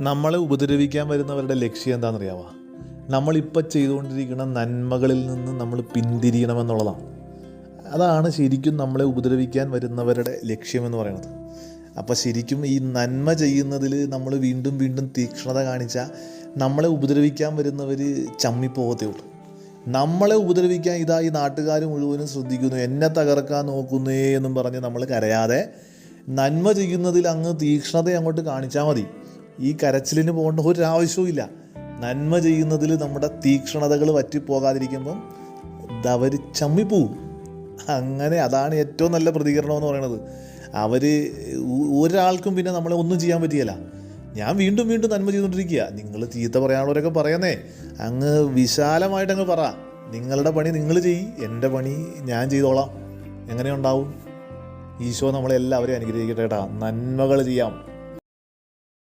നമ്മളെ ഉപദ്രവിക്കാൻ വരുന്നവരുടെ ലക്ഷ്യം എന്താണെന്നറിയാമോ നമ്മളിപ്പോൾ ചെയ്തുകൊണ്ടിരിക്കുന്ന നന്മകളിൽ നിന്ന് നമ്മൾ പിന്തിരിയണമെന്നുള്ളതാണ്. അതാണ് ശരിക്കും നമ്മളെ ഉപദ്രവിക്കാൻ വരുന്നവരുടെ ലക്ഷ്യമെന്ന് പറയുന്നത്. അപ്പോൾ ശരിക്കും ഈ നന്മ ചെയ്യുന്നതിൽ നമ്മൾ വീണ്ടും വീണ്ടും തീക്ഷ്ണത കാണിച്ചാൽ നമ്മളെ ഉപദ്രവിക്കാൻ വരുന്നവർ ചമ്മിപ്പോകത്തേ ഉള്ളൂ. നമ്മളെ ഉപദ്രവിക്കാൻ ഇതാ ഈ നാട്ടുകാർ മുഴുവനും ശ്രദ്ധിക്കുന്നു. എന്നെ തകർക്കാൻ നോക്കുന്നേ എന്നും പറഞ്ഞ് നമ്മൾ കരയാതെ നന്മ ചെയ്യുന്നതിൽ അങ്ങ് തീക്ഷ്ണത അങ്ങോട്ട് കാണിച്ചാൽ മതി. ഈ കരച്ചിലിന് പോകേണ്ട ഒരു ആവശ്യവും നന്മ ചെയ്യുന്നതിൽ നമ്മുടെ തീക്ഷ്ണതകൾ വറ്റിപ്പോകാതിരിക്കുമ്പം അവർ ചമ്മിപ്പോവും. അങ്ങനെ അതാണ് ഏറ്റവും നല്ല പ്രതികരണം എന്ന് പറയുന്നത് അവർ ഒരാൾക്കും പിന്നെ നമ്മളെ ഒന്നും ചെയ്യാൻ പറ്റിയല്ല. ഞാൻ വീണ്ടും വീണ്ടും നന്മ ചെയ്തുകൊണ്ടിരിക്കുക. നിങ്ങൾ ചീത്ത പറയാനുള്ളവരൊക്കെ പറയുന്നേ. അങ്ങ് വിശാലമായിട്ട് അങ്ങ് പറ. നിങ്ങളുടെ പണി നിങ്ങൾ ചെയ്യ്. എന്റെ പണി ഞാൻ ചെയ്തോളാം. എങ്ങനെയുണ്ടാവും ഈശോ നമ്മളെല്ലാവരെയും അനുഗ്രഹിക്കട്ടെ കേട്ടാ. നന്മകൾ ചെയ്യാം.